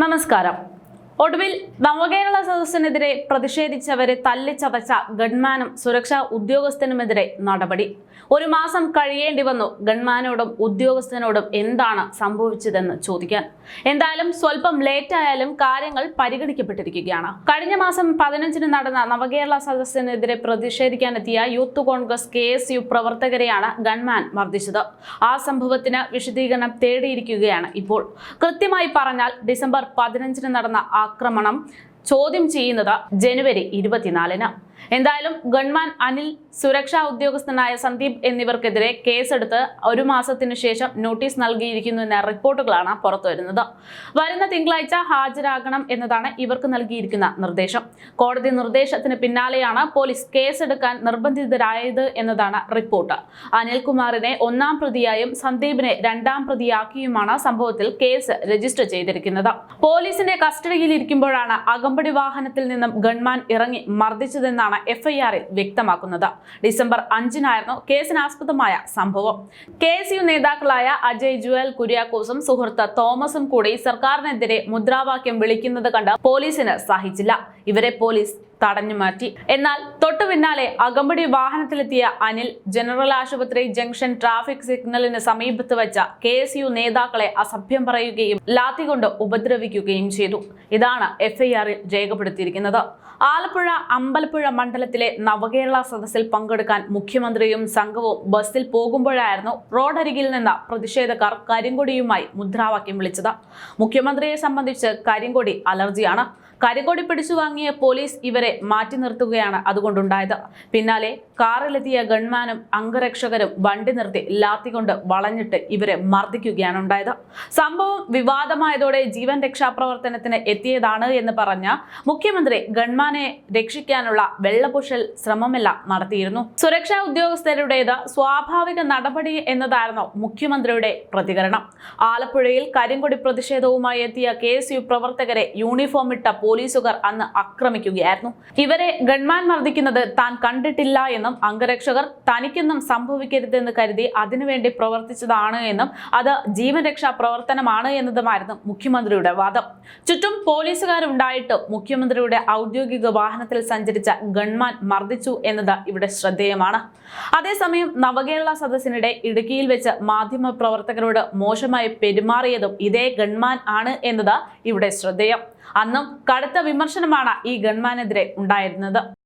നമസ്കാരം ഒടുവിൽ നവകേരള സദസ്സിനെതിരെ പ്രതിഷേധിച്ചവരെ തല്ലിച്ചതച്ച ഗൺമാനും സുരക്ഷാ ഉദ്യോഗസ്ഥനുമെതിരെ നടപടി. ഒരു മാസം കഴിയേണ്ടി വന്നു ഗൺമാനോടും ഉദ്യോഗസ്ഥനോടും എന്താണ് സംഭവിച്ചതെന്ന് ചോദിക്കാൻ. എന്തായാലും സ്വല്പം ലേറ്റ് ആയാലും കാര്യങ്ങൾ പരിഗണിക്കപ്പെട്ടിരിക്കുകയാണ്. കഴിഞ്ഞ മാസം പതിനഞ്ചിന് നടന്ന നവകേരള സദസ്സിനെതിരെ പ്രതിഷേധിക്കാനെത്തിയ youth Congress K S U പ്രവർത്തകരെയാണ് gunman മർദ്ദിച്ചത്. ആ സംഭവത്തിന് വിശദീകരണം തേടിയിരിക്കുകയാണ് ഇപ്പോൾ. കൃത്യമായി പറഞ്ഞാൽ ഡിസംബർ പതിനഞ്ചിന് നടന്ന ആക്രമണം. ചോദ്യം ചെയ്യുന്നത് ജനുവരി ഇരുപത്തിനാലിന്. എന്തായാലും ഗൺമാൻ അനിൽ സുരക്ഷാ ഉദ്യോഗസ്ഥനായ സന്ദീപ് എന്നിവർക്കെതിരെ കേസെടുത്ത് ഒരു മാസത്തിനു ശേഷം നോട്ടീസ് നൽകിയിരിക്കുന്നു എന്ന റിപ്പോർട്ടുകളാണ് പുറത്തുവരുന്നത് വരുന്ന തിങ്കളാഴ്ച ഹാജരാകണം എന്നതാണ് ഇവർക്ക് നൽകിയിരിക്കുന്ന നിർദ്ദേശം. കോടതി നിർദ്ദേശത്തിന് പിന്നാലെയാണ് പോലീസ് കേസെടുക്കാൻ നിർബന്ധിതരായത് എന്നതാണ് റിപ്പോർട്ട്. അനിൽകുമാറിനെ ഒന്നാം പ്രതിയായും സന്ദീപിനെ രണ്ടാം പ്രതിയാക്കിയുമാണ് സംഭവത്തിൽ കേസ് രജിസ്റ്റർ ചെയ്തിരിക്കുന്നത്. പോലീസിന്റെ കസ്റ്റഡിയിൽ കസ്റ്റഡിയിലിരിക്കുമ്പോഴാണ് അകമ്പടി വാഹനത്തിൽ നിന്നും ഗൺമാൻ ഇറങ്ങി മർദ്ദിച്ചതെന്നാണ് എഫ്ഐആറിൽ വ്യക്തമാക്കുന്നത്. ഡിസംബർ അഞ്ചിനായിരുന്നു കേസിനാസ്പദമായ സംഭവം. കെ എസ് യു നേതാക്കളായ അജയ് ജുവൽ കുര്യാക്കോസും സുഹൃത്ത് തോമസും കൂടി സർക്കാരിനെതിരെ മുദ്രാവാക്യം വിളിക്കുന്നത് കണ്ട് പോലീസിന് സഹിച്ചില്ല. ഇവരെ പോലീസ് തടഞ്ഞു മാറ്റി. എന്നാൽ തൊട്ടു പിന്നാലെ അകമ്പടി വാഹനത്തിലെത്തിയ അനിൽ ജനറൽ ആശുപത്രി ജംഗ്ഷൻ ട്രാഫിക് സിഗ്നലിന് സമീപത്ത് വെച്ച കെ എസ് യു നേതാക്കളെ അസഭ്യം പറയുകയും ലാത്തി കൊണ്ട് ഉപദ്രവിക്കുകയും ചെയ്തു. ഇതാണ് എഫ്ഐആറിൽ രേഖപ്പെടുത്തിയിരിക്കുന്നത്. ആലപ്പുഴ അമ്പലപ്പുഴ മണ്ഡലത്തിലെ നവകേരള സദസ്സിൽ പങ്കെടുക്കാൻ മുഖ്യമന്ത്രിയും സംഘവും ബസ്സിൽ പോകുമ്പോഴായിരുന്നു റോഡരികിൽ നിന്ന് പ്രതിഷേധക്കാർ കരിങ്കൊടിയുമായി മുദ്രാവാക്യം വിളിച്ചത്. മുഖ്യമന്ത്രിയെ സംബന്ധിച്ച് കരിങ്കൊടി അലർജിയാണ്. കരിങ്കൊടി പിടിച്ചു വാങ്ങിയ പോലീസ് ഇവരെ മാറ്റി നിർത്തുകയാണ് അതുകൊണ്ടുണ്ടായത്. പിന്നാലെ കാറിലെത്തിയ ഗൺമാനും അംഗരക്ഷകരും വണ്ടി നിർത്തി ലാത്തിക്കൊണ്ട് വളഞ്ഞിട്ട് ഇവരെ മർദ്ദിക്കുകയാണ് ഉണ്ടായത്. സംഭവം വിവാദമായതോടെ ജീവൻ രക്ഷാപ്രവർത്തനത്തിന് എത്തിയതാണ് എന്ന് പറഞ്ഞ മുഖ്യമന്ത്രി ഗൺമാനെ രക്ഷിക്കാനുള്ള വെള്ളപുഷൽ ശ്രമമെല്ലാം നടത്തിയിരുന്നു. സുരക്ഷാ ഉദ്യോഗസ്ഥരുടേത് സ്വാഭാവിക നടപടി എന്നതായിരുന്നു മുഖ്യമന്ത്രിയുടെ പ്രതികരണം. ആലപ്പുഴയിൽ കരിങ്കൊടി പ്രതിഷേധവുമായി എത്തിയ കെ പ്രവർത്തകരെ യൂണിഫോം ഇട്ട പോലീസുകാർ അന്ന് ആക്രമിക്കുകയായിരുന്നു. ഇവരെ ഗൺമാൻ മർദ്ദിക്കുന്നത് താൻ കണ്ടിട്ടില്ല എന്നും അംഗരക്ഷകർ തനിക്കൊന്നും സംഭവിക്കരുതെന്ന് കരുതി അതിനുവേണ്ടി പ്രവർത്തിച്ചതാണ് എന്നും അത് ജീവൻ രക്ഷാ പ്രവർത്തനമാണ് എന്നതുമായിരുന്നു മുഖ്യമന്ത്രിയുടെ വാദം. ചുറ്റും പോലീസുകാരുണ്ടായിട്ടും മുഖ്യമന്ത്രിയുടെ ഔദ്യോഗിക വാഹനത്തിൽ സഞ്ചരിച്ച ഗൺമാൻ മർദ്ദിച്ചു എന്നത് ഇവിടെ ശ്രദ്ധേയമാണ്. അതേസമയം നവകേരള സദസ്സിനിടെ ഇടുക്കിയിൽ വെച്ച് മാധ്യമ പ്രവർത്തകരോട് മോശമായി പെരുമാറിയതും ഇതേ ഗൺമാൻ ആണ് എന്നത് ഇവിടെ ശ്രദ്ധേയം. അന്നും കടുത്ത വിമർശനമാണ് ഈ ഗൺമാനെതിരെ ഉണ്ടായിരുന്നത്.